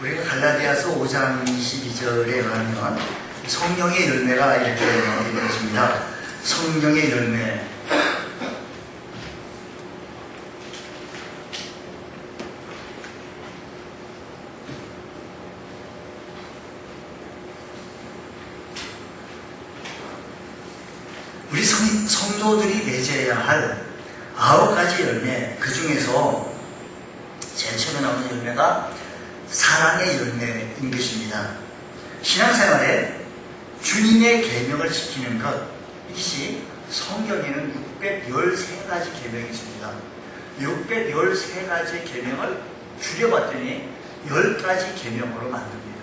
우리가 갈라디아서 5장 22절에 가면 성령의 열매가 이렇게 것입니다. 성령의 열매. 우리 성, 성도들이 맺어야 할 아홉 가지 열매, 그 중에서 제일 처음에 나오는 열매가 사랑의 열매인 것입니다. 신앙생활에 주님의 계명을 지키는 것, 이것이 성경에는 613가지 계명이 있습니다. 613가지 계명을 줄여봤더니 10가지 계명으로 만듭니다.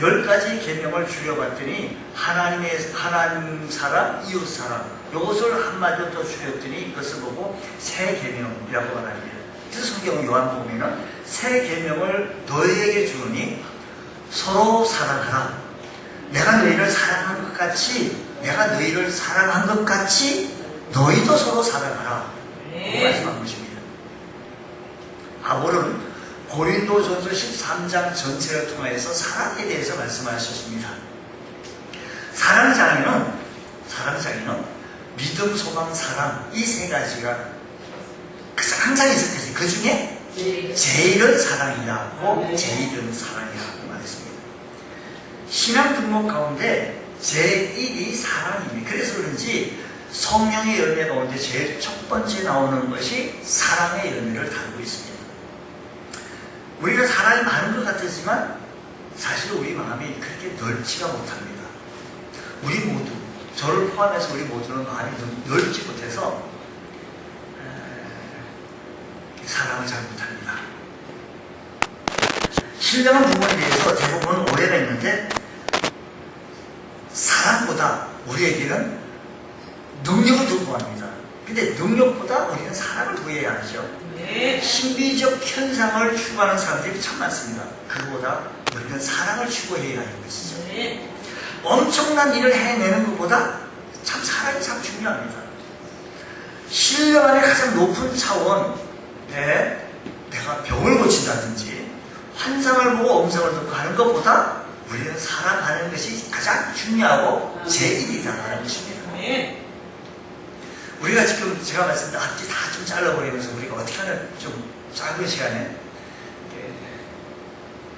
10가지 계명을 줄여봤더니 하나님의 하나님 사랑, 이웃 사랑 이것을 한마디로 더 줄였더니 이것을 보고 새 계명이라고 말합니다. 그래서 성경 요한복음에는 새 계명을 너희에게 주니 서로 사랑하라. 내가 너희를 사랑한 것 같이 내가 너희를 사랑한 것 같이 너희도 서로 사랑하라. 네. 말씀한 것입니다. 바울은 고린도전서 13장 전체를 통해서 사랑에 대해서 말씀하셨습니다. 사랑장에는 사랑장에는 믿음, 소망, 사랑 이 세 가지가 항상 있었듯이 그 중에 제일은 사랑이라고 제일은 사랑이라고 말했습니다. 신앙 등록 가운데 제1이 사랑입니다. 그래서 그런지 성령의 열매 가운데 제일 첫 번째 나오는 것이 사랑의 열매를 담고 있습니다. 우리가 사랑이 많은 것 같았지만 사실 우리 마음이 그렇게 넓지가 못합니다. 우리 모두, 저를 포함해서 우리 모두는 마음이 넓지 못해서 사랑을 잘 못합니다. 신령한 부모에 대해서 대부분 오해가 있는데 사랑보다 우리에게는 능력을 더 구합니다. 근데 능력보다 우리는 사랑을 구해야 하죠. 네. 신비적 현상을 추구하는 사람들이 참 많습니다. 그보다 우리는 사랑을 추구해야 하는 것이죠. 네. 엄청난 일을 해내는 것보다 참 사랑이 참 중요합니다. 신령함의 가장 높은 차원, 네, 내가 병을 고친다든지 환상을 보고 음성을 듣고 하는 것보다 우리는 사랑하는 것이 가장 중요하고 제일이다라는 것입니다. 네. 우리가 지금 제가 말씀드린 앞뒤 다 좀 잘라버리면서 우리가 어떻게 하면 좀 짧은 시간에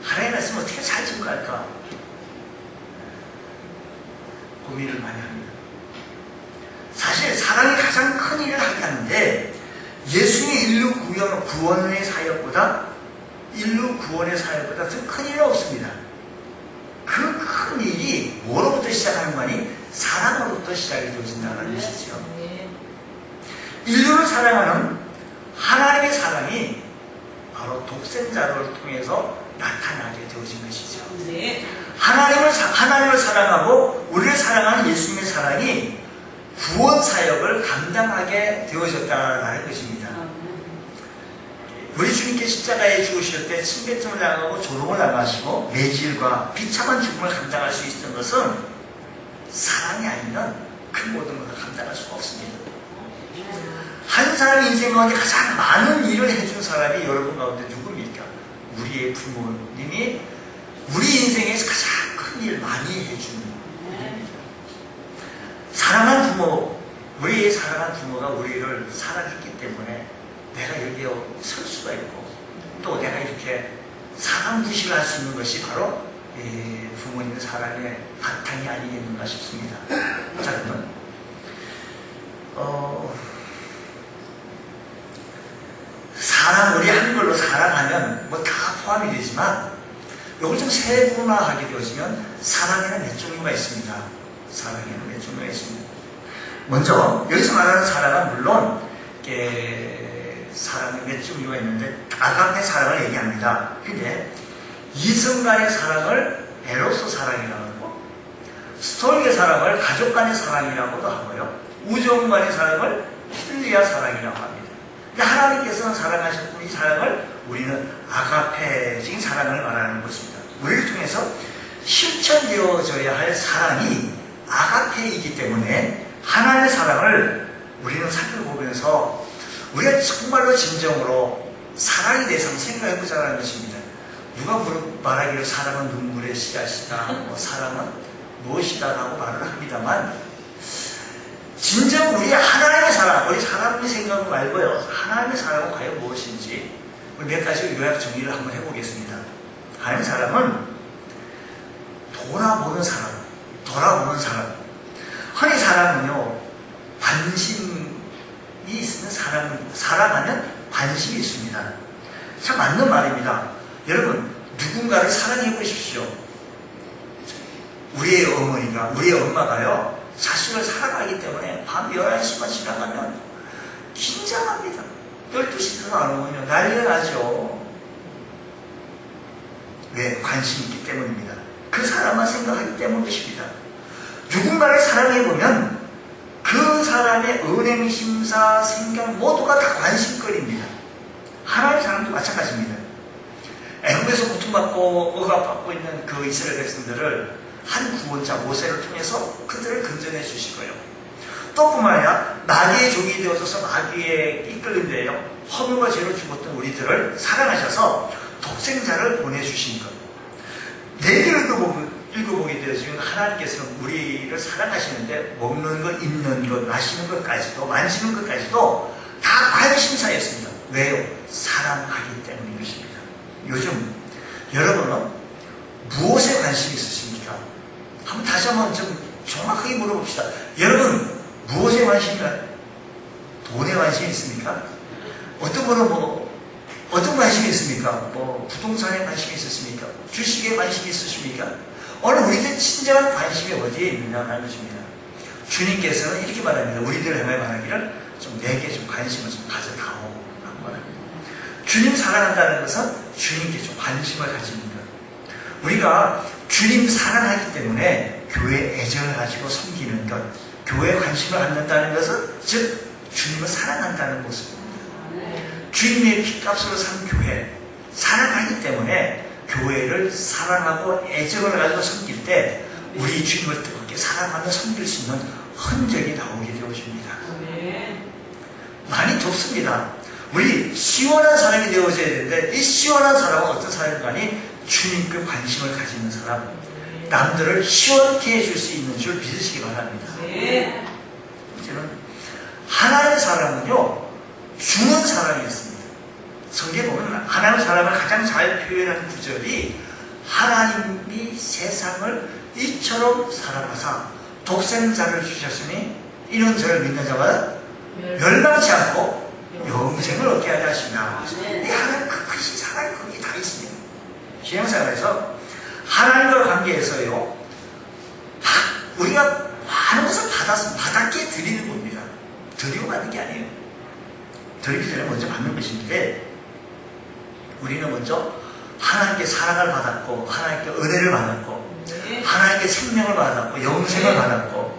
하나님 말씀 어떻게 잘 증거할까 고민을 많이 합니다. 사실 사랑이 가장 큰 일을 하게 하는데 예수님의 인류 구원, 구원의 사역보다 인류 구원의 사역보다 더 큰 일은 없습니다. 그 큰 일이 뭐로부터 시작하는 거니? 사랑으로부터 시작이 되어진다는 것이죠. 인류를 사랑하는 하나님의 사랑이 바로 독생자를 통해서 나타나게 되어진 것이죠. 하나님을, 하나님을 사랑하고 우리를 사랑하는 예수님의 사랑이 구원 사역을 감당하게 되어졌다는 것입니다. 우리 주님께 십자가에 죽으실 때 침뱉음을 당하고 조롱을 당하시고 매질과 비참한 죽음을 감당할 수 있었던 것은 사랑이 아니면 그 모든 것을 감당할 수가 없습니다. 한 사람 인생 가운데 가장 많은 일을 해준 사람이 여러분 가운데 누굽니까? 우리의 부모님이 우리 인생에서 가장 큰 일 많이 해준 사랑한 부모, 우리의 사랑한 부모가 우리를 사랑했기 때문에 내가 여기에 설 수가 있고 또 내가 이렇게 사랑 부식을 할수 있는 것이 바로 부모님의 사랑의 바탕이 아니겠는가 싶습니다. 자, 그러면 어, 사랑, 우리 한글로 사랑하면 뭐 다 포함이 되지만 이걸 좀 세분화하게 되어지면 사랑에는 몇 종류가 있습니다. 사랑에는 몇 종류가 있습니다. 먼저 여기서 말하는 사랑은 물론 사랑의 몇 종류가 있는데 아가페 사랑을 얘기합니다. 근데 이성 간의 사랑을 에로스 사랑이라고 하고 스톨의 사랑을 가족 간의 사랑이라고도 하고요. 우정 간의 사랑을 필리아 사랑이라고 합니다. 하나님께서는 사랑하셨고 이 사랑을 우리는 아가페적인 사랑을 말하는 것입니다. 우리를 통해서 실천되어져야 할 사랑이 아가페이기 때문에 하나님의 사랑을 우리는 살펴보면서 우리가 정말로 진정으로 사랑에 대해서 생각해보자는 것입니다. 누가 말하기를 사랑은 눈물의 씨앗이다, 뭐 사랑은 무엇이다 라고 말을 합니다만 진정 우리 하나님의 사랑, 우리 사람의 생각 말고요. 하나님의 사랑은 과연 무엇인지 몇 가지 요약 정리를 한번 해보겠습니다. 하나님의 사랑은 돌아보는 사람, 돌아보는 사람. 흔히 사랑은요, 관심 이 있으면 사랑, 사랑하면 관심이 있습니다. 참 맞는 말입니다. 여러분, 누군가를 사랑해 보십시오. 우리의 어머니가, 우리의 엄마가요, 자식을 사랑하기 때문에 밤 11시만 지나가면 긴장합니다. 12시도 안 오면 난리가 나죠. 왜? 관심이 있기 때문입니다. 그 사람만 생각하기 때문이십니다. 누군가를 사랑해보면 그 사람의 은행, 심사, 생각 모두가 다 관심거리입니다. 하나님 사람도 마찬가지입니다. 애국에서 고통받고 억압받고 있는 그 이스라엘 백성들을 한 구원자 모세를 통해서 그들을 건져내 주실 거예요. 또 뿐만 아니라 마귀의 종이 되어서 마귀에 이끌린데요. 허물과 죄로 죽었던 우리들을 사랑하셔서 독생자를 보내주신 것. 내기를 읽어보게 되어지면 하나님께서는 우리를 사랑하시는데 먹는 것, 입는 것, 마시는 것까지도 만지는 것까지도 다 관심사였습니다. 왜요? 사랑하기 때문인 것입니다. 요즘 여러분은 무엇에 관심이 있으십니까? 한번 다시 한번 좀 정확하게 물어봅시다. 여러분 무엇에 관심이 돈에 관심이 있습니까? 어떤 분은 뭐 어떤 관심이 있습니까? 뭐 부동산에 관심이 있으십니까? 주식에 관심이 있으십니까? 오늘 우리들 진정한 관심이 어디에 있느냐 하는 것입니다. 주님께서는 이렇게 말합니다. 우리들 향해 말하기를 좀 내게 좀 관심을 좀 가져다오 라고 말합니다. 주님 사랑한다는 것은 주님께 좀 관심을 가지는 것. 우리가 주님 사랑하기 때문에 교회 애정을 가지고 섬기는 것, 교회에 관심을 갖는다는 것은 즉 주님을 사랑한다는 모습입니다. 주님의 피값으로 산 교회, 사랑하기 때문에 교회를 사랑하고 애정을 가지고 섬길 때 우리 주님을 뜨겁게 사랑하며 섬길 수 있는 흔적이 나오게 되어집니다. 많이 좁습니다. 우리 시원한 사람이 되어져야 되는데 이 시원한 사람은 어떤 사람인가니 주님께 관심을 가지는 사람, 남들을 시원케 해줄 수 있는 줄 믿으시기 바랍니다. 이제는 하나의 사람은요 주는 사람이었습니다. 성경에 보면 하나님의 사람을 가장 잘 표현한 구절이 하나님이 세상을 이처럼 사랑하사 독생자를 주셨으니 이는 저를 믿는 자마다 멸망치 않고 영생을 얻게 하자 하시나 이 하나님 그 크신 사랑이 거기 다 있습니다. 신앙생활에서 하나님과 관계에서요 우리가 많은 것을 받았, 받았기에 드리는 겁니다. 드리고 받는 게 아니에요. 드리기 전에 먼저 받는 것인데 우리는 먼저 하나님께 사랑을 받았고 하나님께 은혜를 받았고 하나님께 생명을 받았고 영생을 받았고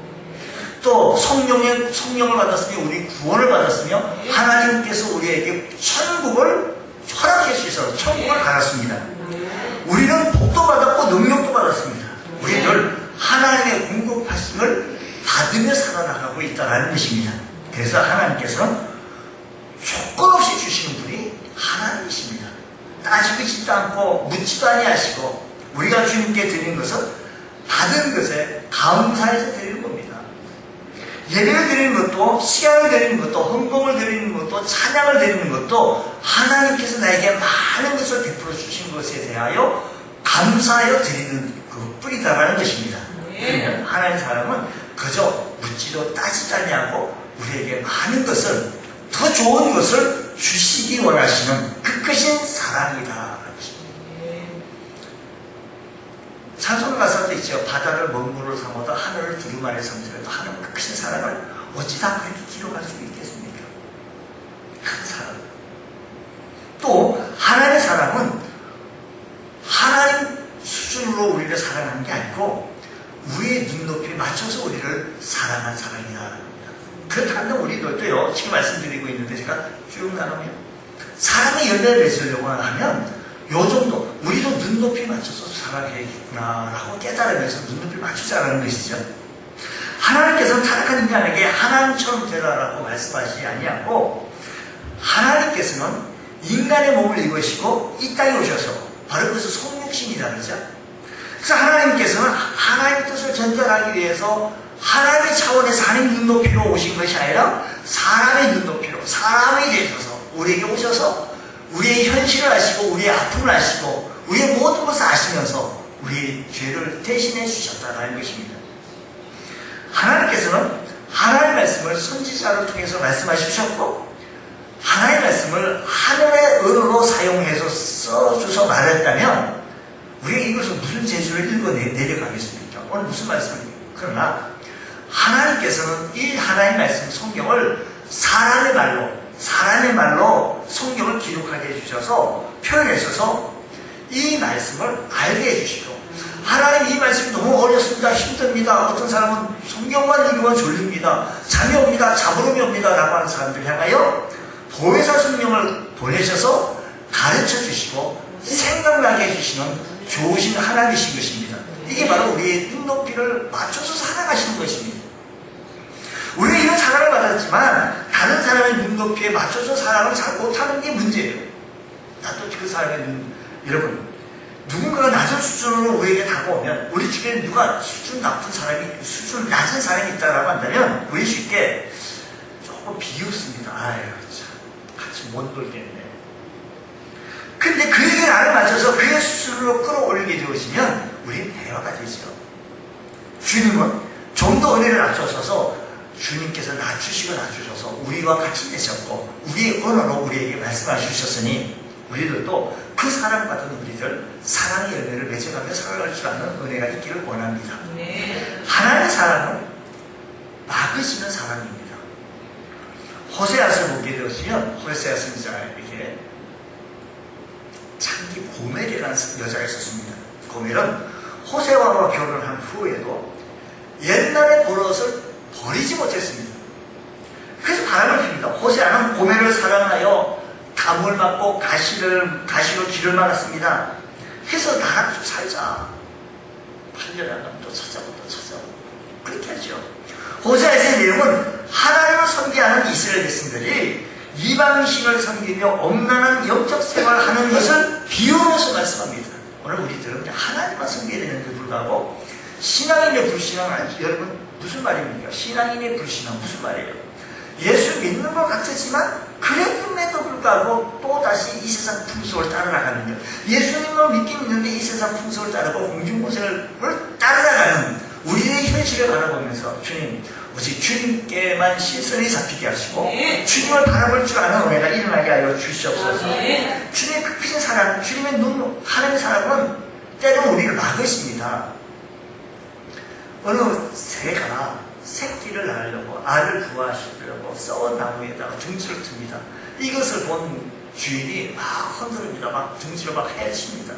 또 성령의 성령을 받았으며 우리 구원을 받았으며 하나님께서 우리에게 천국을 허락해 주셔서 천국을 받았습니다. 우리는 복도 받았고 능력도 받았습니다. 우리는 하나님의 공급하심을 받으며 살아나가고 있다는 것입니다. 그래서 하나님께서는 조건 없이 주시는 분이 하나님이십니다. 따지고 싶지도 않고 묻지도 아니하시고 우리가 주님께 드린 것은 받은 것에 감사해서 드리는 겁니다. 예배를 드리는 것도 시간을 드리는 것도 헌금을 드리는 것도 찬양을 드리는 것도 하나님께서 나에게 많은 것을 베풀어 주신 것에 대하여 감사하여 드리는 그뿐이다라는 것입니다. 그러면 하나님의 사람은 그저 묻지도 따지도 아니하고 우리에게 많은 것을 더 좋은 것을 주시기 원하시는 그 크신 사랑이다. 찬송 가사도 있죠. 바다를 먼물로 삼아도 하늘을 두루마리 삼더라도 하나님 그 크신 사랑을 어찌 다 그렇게 기록할 수 있겠습니까? 큰 사랑. 또 하나님의 사랑은 하나님 수준으로 우리를 사랑하는 게 아니고 우리의 눈높이에 맞춰서 우리를 사랑한 사랑이다. 그렇다면 우리들도요, 지금 말씀드리고 있는데 제가 쭉 나누면 사랑의 열매를 맺으려고 하면 요 정도, 우리도 눈높이 맞춰서 사랑해야겠구나라고 깨달으면서 눈높이 맞추자라는 것이죠. 하나님께서는 타락한 인간에게 하나님처럼 되라라고 말씀하시지 아니하고 하나님께서는 인간의 몸을 입으시고 이 땅에 오셔서 바로 그래서 성육신이라 그러죠. 그래서 하나님께서는 하나님의 뜻을 전달하기 위해서 하나님의 차원에서 하나님 눈높이로 오신 것이 아니라 사람의 눈높이로 사람이 되셔서 우리에게 오셔서 우리의 현실을 아시고 우리의 아픔을 아시고 우리의 모든 것을 아시면서 우리의 죄를 대신해 주셨다는 것입니다. 하나님께서는 하나님의 말씀을 선지자를 통해서 말씀하셨고 하나님의 말씀을 하늘의 언어로 사용해서 써줘서 말했다면 우리가 이것을 무슨 재주를 읽어 내려가겠습니까? 오늘 무슨 말씀입니까? 그러나 하나님께서는 이 하나님의 말씀 성경을 사람의 말로 사람의 말로 성경을 기록하게 해주셔서 표현하셔서 이 말씀을 알게 해주시고 하나님 이 말씀이 너무 어렵습니다. 힘듭니다. 어떤 사람은 성경만 읽으면 졸립니다. 잠이 옵니다. 자부름이 옵니다. 라고 하는 사람들 향하여 보혜사 성령을 보내셔서 가르쳐 주시고 생각나게 해주시는 좋으신 하나님이신 것입니다. 이게 바로 우리의 눈높이를 맞춰서 살아가시는 것입니다. 우리가 이런 사랑을 받았지만 다른 사람의 눈높이에 맞춰서 사랑을 잘 못하는 게 문제예요. 나도 그 사람의 눈, 여러분 누군가가 낮은 수준으로 우리에게 다가오면 우리 주변에 누가 수준 높은 사람이 수준 낮은 사람이 있다라고 한다면 우리 쉽게 조금 비웃습니다. 아유 참 같이 못 놀겠네. 근데 그에게 나를 맞춰서 그의 수준으로 끌어올리게 되어지면 우리는 대화가 되죠. 주님은 좀 더 은혜를 낮춰서 주님께서 낮추시고 낮추셔서 우리와 같이 되셨고 우리의 언어로 우리에게 말씀해 주셨으니 우리들도 그 사랑받은 우리들 사랑의 열매를 맺어가며 살아갈 줄 아는 은혜가 있기를 원합니다. 네. 하나님의 사랑은 막으시는 사랑입니다. 호세아서 보게 되시면 호세아 선지자에게 장기 고멜이라는 여자가 있었습니다. 고멜은 호세아와 결혼한 후에도 옛날의 버릇을 버리지 못했습니다. 그래서 바람을 핍니다. 호세아는 고멜을 사랑하여 감을 받고 가시를, 가시로 길을 말았습니다. 그래서 나랑 좀 살자. 8년에 한번또 찾아보고 또 찾아보고. 그렇게 하죠. 호세아의 내용은 하나님을 섬기하는 이스라엘 백성들이 이방신을 섬기며 엄란한 영적 생활을 하는 것을 비유해서 말씀합니다. 오늘 우리들은 하나님만 섬겨야 되는데 불구하고 신앙인의 불신앙은 여러분 무슨 말입니까? 신앙인의 불신앙 무슨 말이에요? 예수 믿는 것 같았지만 그랬음에도 불구하고 또다시 이 세상 풍속을 따라나가는 것. 예수님을 믿긴 믿는데 이 세상 풍속을 따르고 공중고생을 따라나가는 우리의 현실을 바라보면서 주님 오직 주님께만 시선이 잡히게 하시고 네. 주님을 바라볼 줄 아는 은혜가 일어나게 하여 주시옵소서 네. 주님의 그 크신 사랑 주님의 눈 하나님의 사랑은 때로 우리를 막으십니다 어느 새가 새끼를 낳으려고 알을 부화시키려고 썩은 나무에다가 등지를 틉니다. 이것을 본 주인이 막 흔들립니다. 막 등지를 막 해칩니다.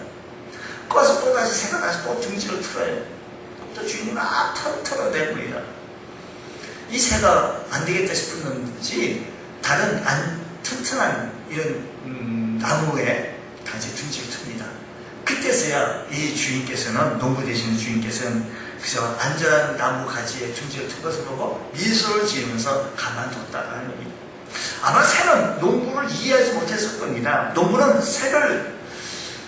그래서 또다시 새가 다시 또 등지를 틀어요. 또 주인이 막 털, 털어냅니다. 이 새가 안 되겠다 싶었는지 다른 안 튼튼한 이런 음, 나무에 다시 등지를 틉니다. 그때서야 이 주인께서는 농부 되시는 주인께서는 그저 안전한 나무 가지에 등지를 튼 것을 보고 미소를 지으면서 가만뒀다는 겁니다. 아마 새는 농부를 이해하지 못했을 겁니다. 농부는 새를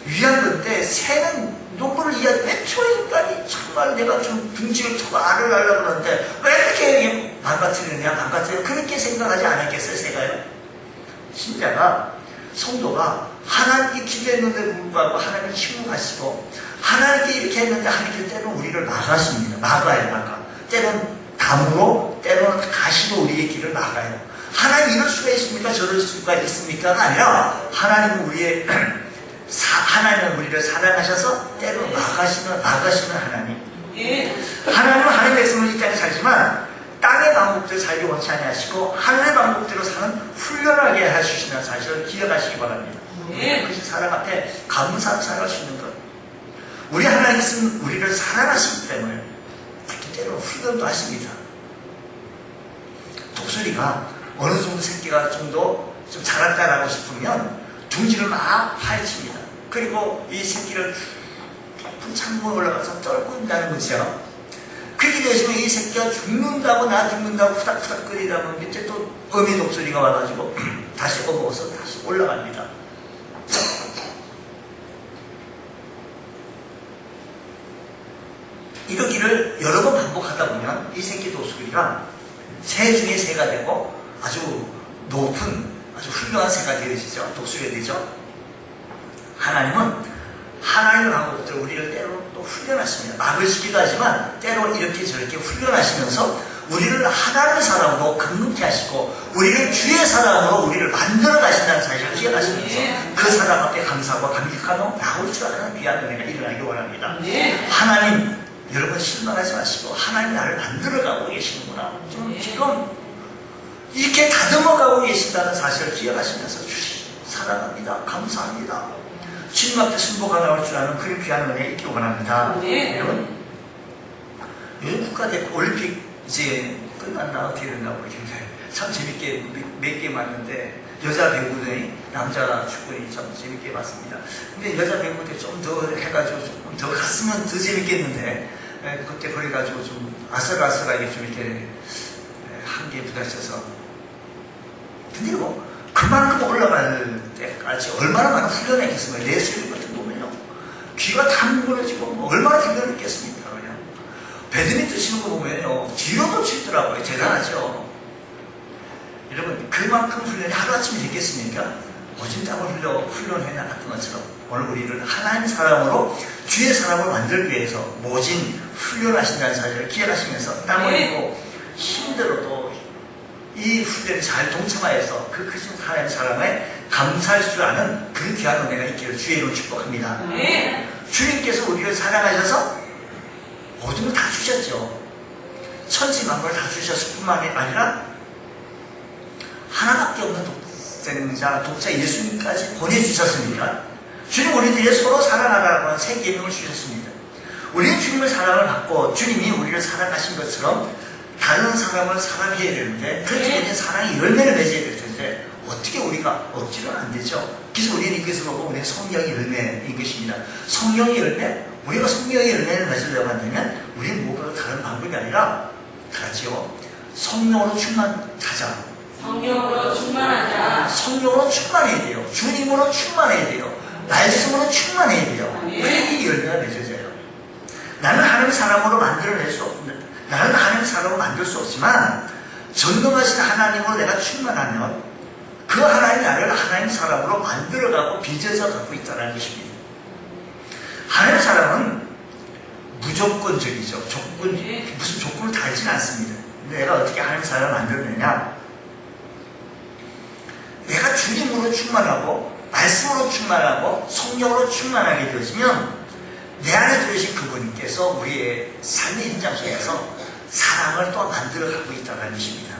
위한 건데 새는 농부를 이해하지 맨 초에 인간이 정말 내가 좀 등지를 트고 알을 날려고 하는데 왜 이렇게 망가뜨리느냐 망가뜨려 그렇게 생각하지 않았겠어요 새가요? 신자가 성도가 하나님께 기도했는데 불구하고 하나님을 침묵하시고 하나님께 이렇게 했는데 하나님께 때로는 우리를 막아십니다. 막아요, 막아. 때로는 담으로, 때로는 가시로 우리의 길을 막아요. 하나님 이럴 수가 있습니까? 저럴 수가 있습니까가 아니라 하나님은 우리의 사, 하나님은 우리를 사랑하셔서 때로 막아시는 막아시는 하나님. 네. 하나님은 하나님의 말씀을 이 땅에 살지만 땅의 방법대로 살기 원치 아니하시고 하늘의 방법대로 사는 훈련하게 해주시는 사실을 기억하시기 바랍니다. 네. 그것이 앞에 감사로 살아갈 수 있는 것. 우리 하나님께서는 우리를 사랑하시기 때문에 때로 훈련도 하십니다. 독수리가 어느 정도 새끼가 정도 좀 자랐다라고 싶으면 둥지를 막 파헤칩니다. 그리고 이 새끼를 높은 창문에 올라가서 떨고 있다는 거죠. 그렇게 되시면 이 새끼가 죽는다고 나 죽는다고 후닥후닥거리다 보면 밑에 또 어미 독소리가 와가지고 다시 업어서 다시 올라갑니다. 이러기를 여러 번 반복하다 보면 이 새끼 도수리가 새 중에 새가 되고 아주 높은 아주 훌륭한 새가 되어지죠. 독수리가 되죠. 하나님은 하나님을 하고 우리를 때로 훈련하십니다. 막을 시기도 하지만 때로 이렇게 저렇게 훈련하시면서 우리를 하나님의 사람으로 강력케 하시고 우리를 주의 사람으로 우리를 만들어 가신다는 사실을 기억하시면서 그 사람 앞에 감사하고 감격하며 나올 줄 아는 귀한 은혜가 일어나기 원합니다. 하나님 여러분 실망하지 마시고 하나님 나를 만들어가고 계시는구나. 좀 지금 이렇게 다듬어가고 계신다는 사실을 기억하시면서 주시 사랑합니다. 감사합니다. 앞에 순보가 나올 줄 아는 그런 귀한 은혜 있기 원합니다. 네. 여러분 요즘 국가 대표 올림픽 이제 끝났나 어떻게 됐나 모르겠는데 참 재밌게 몇개 봤는데 여자 배구들이 남자 축구니 참 재밌게 봤습니다. 근데 여자 배구들 좀 더 해가지고 조금 더 갔으면 더 재밌겠는데 에, 그때 그래가지고 좀 아슬아슬하게 좀 이렇게 에, 한계에 부딪혀서 근데 뭐 그만큼 올라갈 때까지 얼마나 많은 훈련을 했겠습니까? 레슬링 같은 거 보면요 귀가 다 뭉그러지고 뭐 얼마나 훈련했겠습니까? 그냥 배드민턴 치는 거 보면요 뒤로도 치더라고요 대단하죠 여러분 그만큼 훈련이 하루아침에 됐겠습니까? 오진 땀을 흘려 훈련해 나갔던 것처럼 오늘 우리를 하나님 사람으로 주의 사람을 만들기 위해서 모진 훈련하신다는 사실을 기억하시면서 땀 흘리고 힘들어도 이 훈련에 잘 동참하여서 그 크신 하나님 사람에 감사할 줄 아는 그 귀한 은혜가 있기를 주의 이름으로 축복합니다. 주님께서 우리를 사랑하셔서 모든 걸 다 주셨죠. 천지만물을 다 주셨을 뿐만 아니라 하나밖에 없는 독생자, 독자 예수님까지 보내주셨습니다. 주님 우리들이 서로 사랑하라고 하는 새 계명을 주셨습니다. 우리는 주님의 사랑을 받고 주님이 우리를 사랑하신 것처럼 다른 사람을 사랑해야 되는데 그렇게 되는 사랑이 열매를 맺어야 될 텐데 어떻게 우리가 억지로는 안 되죠. 그래서 우리는 이것을 보고 우리는 성령의 열매인 것입니다. 성령의 열매? 우리가 성령의 열매를 맺으려고 한다면 우리는 무엇보다 다른 방법이 아니라 다르지요. 성령으로 충만하자. 성령으로 충만하자. 성령으로 충만해야 돼요. 주님으로 충만해야 돼요. 말씀으로 충만해야 돼요. 그래야 이 열매가 맺어져요. 나는 하나님 사람으로 만들어낼 수 없, 나는 하나님 사람으로 만들 수 없지만 전능하신 하나님으로 내가 충만하면 그 하나님 나를 하나님 사람으로 만들어가고 빚어서 갖고 있다는 것입니다. 하나님 사람은 무조건적이죠. 조건, 무슨 조건을 달지는 않습니다. 내가 어떻게 하나님 사람을 만들어내냐? 내가 주님으로 충만하고 말씀으로 충만하고 성령으로 충만하게 되어지면 내 안에 들으신 그분께서 우리의 삶의 현장 속에서 사랑을 또 만들어가고 있다는 것입니다.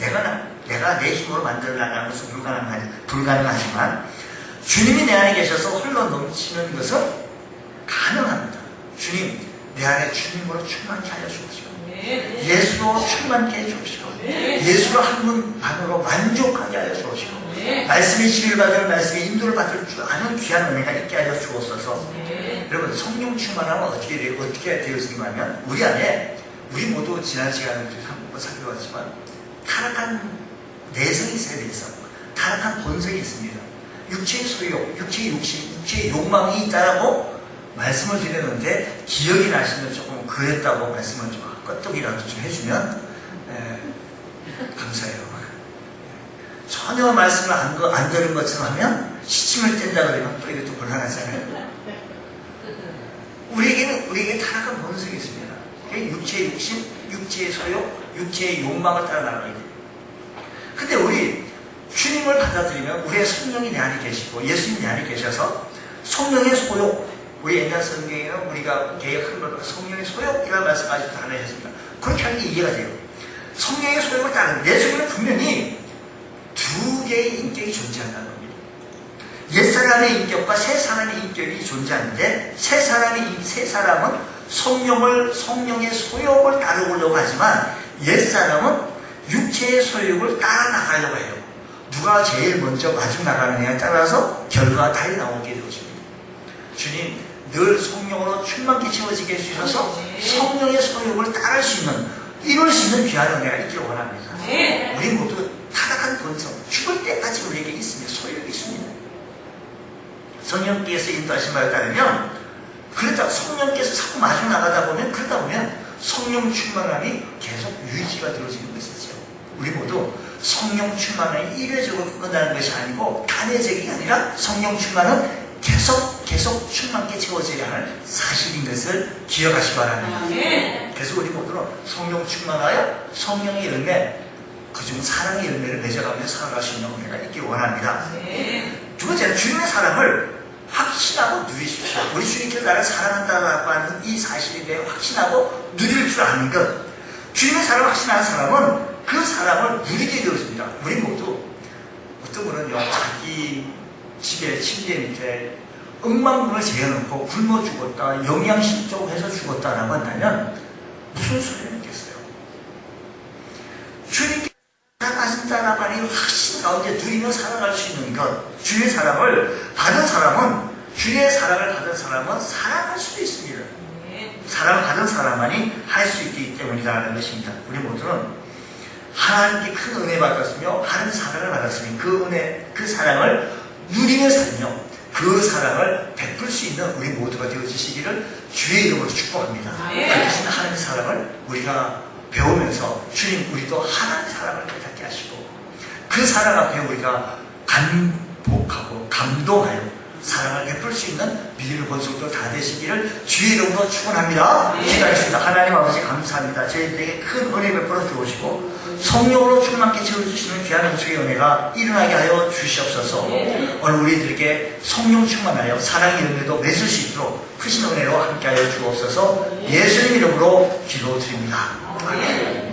내가, 나- 내가 내 힘으로 만들어 나가는 것은 불가능하, 불가능하지만 주님이 내 안에 계셔서 흘러 넘치는 것은 가능합니다. 주님, 내 안에 주님으로 충만케 하여 주옵시고 예수로 충만케 해 주옵시고 예수로 한 분만으로 만족하게 하여 주옵시고 말씀의 지를 받을 말씀의 인도를 받을 줄 아는 귀한 은혜가 있게 하여 주옵소서. 여러분 성령 충만하면 어떻게 돼요? 어떻게 되어지는가 하면 우리 안에 우리 모두 지난 시간에 한번 살펴봤지만 타락한 내성이 있어야 돼서 타락한 본성이 있습니다. 육체의 소욕, 육체의 욕심, 육체의 욕망이 있다라고 말씀을 드렸는데 기억이 나시면 조금 그랬다고 말씀을 좀 끄떡이라도 좀 해주면 에, 감사해요. 전혀 말씀을 안, 거- 안 들은 것처럼 하면 시침을 뗀다 그러면 또 이것도 곤란하잖아요. 우리에게는 우리에게 타락한 본성이 있습니다. 육체의 욕심, 육체의 소욕, 육체의 욕망을 따라 나가야 돼요. 근데 우리 주님을 받아들이면 우리의 성령이 내 안에 계시고 예수님이 내 안에 계셔서 성령의 소욕, 우리 옛날 성경에는 우리가 개혁한 것 성령의 소욕이라는 말씀 아직도 안 하셨습니다. 그렇게 하는 게 이해가 돼요. 성령의 소욕을 따르는 내 속에는 분명히 두 개의 인격이 존재한다는 겁니다. 옛사람의 인격과 새 사람의 인격이 존재하는데 새 사람의 인- 새 사람은 성령을 성령의 소욕을 따르려고 하지만 옛사람은 육체의 소욕을 따라 나가려고 해요. 누가 제일 먼저 마중 나가느냐에 따라서 결과가 달리 나오게 되어집니다. 주님 늘 성령으로 충만케 채워지게 해주셔서 성령의 소욕을 따를 수 있는 이룰 수 있는 귀한 은혜가 있기를 원합니다. 우리 모두 타락한 본성, 죽을 때까지 우리에게 있습니다. 소욕이 있습니다. 성령께서 인도하신 바에 따르면 그러니까 성령께서 자꾸 마주 나가다 보면 그러다 보면 성령 충만함이 계속 유지가 되어지는 것이죠. 우리 모두 성령 충만함이 일회적으로 끝나는 것이 아니고 단회적이 아니라 성령 충만은 계속 계속 충만케 채워져야 할 사실인 것을 기억하시 기 바랍니다. 아멘. 그래서 우리 모두는 성령 충만하여 성령의 열매, 그중 사랑의 열매를 맺어가며 살아갈 수 있는 은혜가 있기 원합니다. 두 번째는 주님의 사랑을 확신하고 누리십시오. 우리 주님께서 나를 사랑한다고 하는 이 사실에 대해 확신하고 누릴 줄 아는 것. 주님의 사랑을 확신하는 사람은 그 사랑을 누리게 되어집니다. 우리 모두 어떤 분은요, 자기 집에 침대 밑에 억만문을 재어놓고 굶어 죽었다, 영양실 조 해서 죽었다라고 한다면 무슨 소리를 있겠어요? 주님께 사랑하신다라고 하는 이 확신 가운데 누리며 살아갈 수 있는 것, 주의 사랑을 받은 사람은, 주의 사랑을 받은 사람은 사랑할 수도 있습니다. 아멘. 사랑을 받은 사람만이 할 수 있기 때문이라는 것입니다. 우리 모두는 하나님께 큰 은혜 받았으며 하나님 사랑을 받았으니 그 은혜, 그 사랑을 누리며 살며 그 사랑을 베풀 수 있는 우리 모두가 되어주시기를 주의 이름으로 축복합니다. 받으신 하나님의 사랑을 우리가 배우면서 주님 우리도 하나님의 사랑을 깨닫게 하시고 그 사랑 앞에 우리가 감복하고 감동하여 사랑을 베풀 수 있는 믿음의 권속도 다 되시기를 주의 이름으로 축원합니다. 네. 기도하겠습니다. 하나님 아버지 감사합니다. 저희들에게 큰 은혜 베풀어 주시고 성령으로 충만케 채워주시는 귀한 은총의 은혜가 일어나게 하여 주시옵소서. 네. 오늘 우리들에게 성령 충만하여 사랑의 은혜도 맺을 수 있도록 크신 은혜로 함께하여 주옵소서. 예수님 이름으로 기도드립니다. 아멘.